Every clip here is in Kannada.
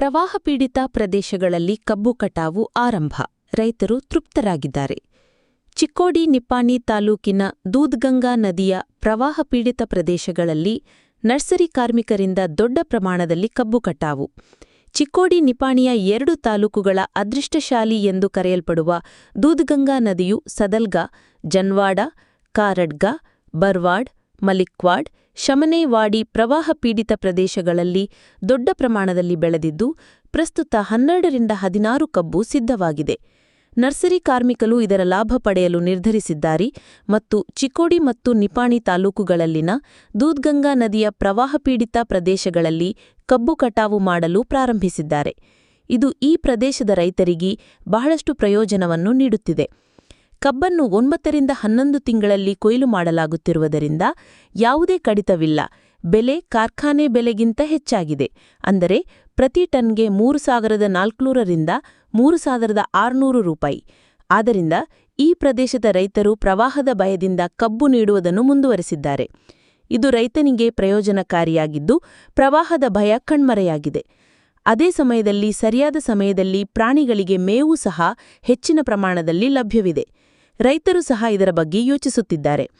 ಪ್ರವಾಹ ಪೀಡಿತ ಪ್ರದೇಶಗಳಲ್ಲಿ ಕಬ್ಬು ಕಟಾವು ಆರಂಭ. ರೈತರು ತೃಪ್ತರಾಗಿದ್ದಾರೆ. ಚಿಕ್ಕೋಡಿ ನಿಪ್ಪಾಣಿ ತಾಲೂಕಿನ ದೂದ್ಗಂಗಾ ನದಿಯ ಪ್ರವಾಹ ಪೀಡಿತ ಪ್ರದೇಶಗಳಲ್ಲಿ ನರ್ಸರಿ ಕಾರ್ಮಿಕರಿಂದ ದೊಡ್ಡ ಪ್ರಮಾಣದಲ್ಲಿ ಕಬ್ಬು ಕಟಾವು. ಚಿಕ್ಕೋಡಿ ನಿಪಾಣಿಯ ಎರಡು ತಾಲೂಕುಗಳ ಅದೃಷ್ಟಶಾಲಿ ಎಂದು ಕರೆಯಲ್ಪಡುವ ದೂದ್ಗಂಗಾ ನದಿಯು ಸದಲ್ಗಾ, ಜನ್ವಾಡ, ಕಾರಡ್ಗ, ಬರ್ವಾಡ್, ಮಲಿಕ್ವಾಡ್ ಶಮನೇವಾಡಿ ಪ್ರವಾಹ ಪೀಡಿತ ಪ್ರದೇಶಗಳಲ್ಲಿ ದೊಡ್ಡ ಪ್ರಮಾಣದಲ್ಲಿ ಬೆಳೆದಿದ್ದು, ಪ್ರಸ್ತುತ ಹನ್ನೆರಡರಿಂದ ಹದಿನಾರು ಕಬ್ಬು ಸಿದ್ಧವಾಗಿದೆ. ನರ್ಸರಿ ಕಾರ್ಮಿಕರು ಇದರ ಲಾಭ ಪಡೆಯಲು ನಿರ್ಧರಿಸಿದ್ದಾರೆ ಮತ್ತು ಚಿಕೋಡಿ ಮತ್ತು ನಿಪಾಣಿ ತಾಲೂಕುಗಳಲ್ಲಿನ ದೂದ್ಗಂಗಾ ನದಿಯ ಪ್ರವಾಹ ಪೀಡಿತ ಪ್ರದೇಶಗಳಲ್ಲಿ ಕಬ್ಬು ಕಟಾವು ಮಾಡಲು ಪ್ರಾರಂಭಿಸಿದ್ದಾರೆ. ಇದು ಈ ಪ್ರದೇಶದ ರೈತರಿಗೆ ಬಹಳಷ್ಟು ಪ್ರಯೋಜನವನ್ನು ನೀಡುತ್ತಿದೆ. ಕಬ್ಬನ್ನು ಒಂಬತ್ತರಿಂದ ಹನ್ನೊಂದು ತಿಂಗಳಲ್ಲಿ ಕೊಯ್ಲು ಮಾಡಲಾಗುತ್ತಿರುವುದರಿಂದ ಯಾವುದೇ ಕಡಿತವಿಲ್ಲ. ಬೆಲೆ ಕಾರ್ಖಾನೆ ಬೆಲೆಗಿಂತ ಹೆಚ್ಚಾಗಿದೆ. ಅಂದರೆ ಪ್ರತಿ ಟನ್ಗೆ ಮೂರು ಸಾವಿರದ ನಾಲ್ಕುನೂರರಿಂದ ಮೂರು ಸಾವಿರದ ಆರುನೂರು ರೂಪಾಯಿ. ಆದ್ದರಿಂದ ಈ ಪ್ರದೇಶದ ರೈತರು ಪ್ರವಾಹದ ಭಯದಿಂದ ಕಬ್ಬು ನೀಡುವುದನ್ನು ಮುಂದುವರೆಸಿದ್ದಾರೆ. ಇದು ರೈತನಿಗೆ ಪ್ರಯೋಜನಕಾರಿಯಾಗಿದ್ದು, ಪ್ರವಾಹದ ಭಯ ಕಣ್ಮರೆಯಾಗಿದೆ. ಅದೇ ಸಮಯದಲ್ಲಿ ಸರಿಯಾದ ಸಮಯದಲ್ಲಿ ಪ್ರಾಣಿಗಳಿಗೆ ಮೇವು ಸಹ ಹೆಚ್ಚಿನ ಪ್ರಮಾಣದಲ್ಲಿ ಲಭ್ಯವಿದೆ. ರೈತರು ಸಹ ಇದರ ಬಗ್ಗೆ ಯೋಚಿಸುತ್ತಿದ್ದಾರೆ.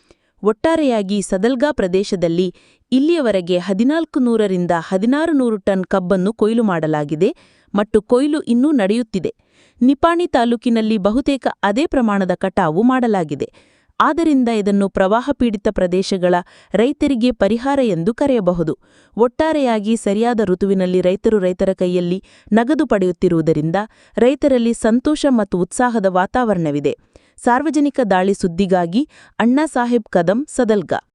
ಒಟ್ಟಾರೆಯಾಗಿ ಸದಲ್ಗಾ ಪ್ರದೇಶದಲ್ಲಿ ಇಲ್ಲಿಯವರೆಗೆ ಹದಿನಾಲ್ಕು ನೂರರಿಂದ ಹದಿನಾರು ನೂರು ಟನ್ ಕಬ್ಬನ್ನು ಕೊಯ್ಲು ಮಾಡಲಾಗಿದೆ ಮತ್ತು ಕೊಯ್ಲು ಇನ್ನೂ ನಡೆಯುತ್ತಿದೆ. ನಿಪಾಣಿ ತಾಲೂಕಿನಲ್ಲಿ ಬಹುತೇಕ ಅದೇ ಪ್ರಮಾಣದ ಕಟಾವು ಮಾಡಲಾಗಿದೆ. ಆದ್ದರಿಂದ ಇದನ್ನು ಪ್ರವಾಹ ಪೀಡಿತ ಪ್ರದೇಶಗಳ ರೈತರಿಗೆ ಪರಿಹಾರ ಎಂದು ಕರೆಯಬಹುದು. ಒಟ್ಟಾರೆಯಾಗಿ ಸರಿಯಾದ ಋತುವಿನಲ್ಲಿ ರೈತರು ರೈತರ ಕೈಯಲ್ಲಿ ನಗದು ಪಡೆಯುತ್ತಿರುವುದರಿಂದ ರೈತರಲ್ಲಿ ಸಂತೋಷ ಮತ್ತು ಉತ್ಸಾಹದ ವಾತಾವರಣವಿದೆ. ಸಾರ್ವಜನಿಕ ದಾಳಿ ಸುದ್ದಿಗಾಗಿ ಅಣ್ಣಾ ಸಾಹೇಬ್ ಕದಂ ಸದಲ್ಗಾ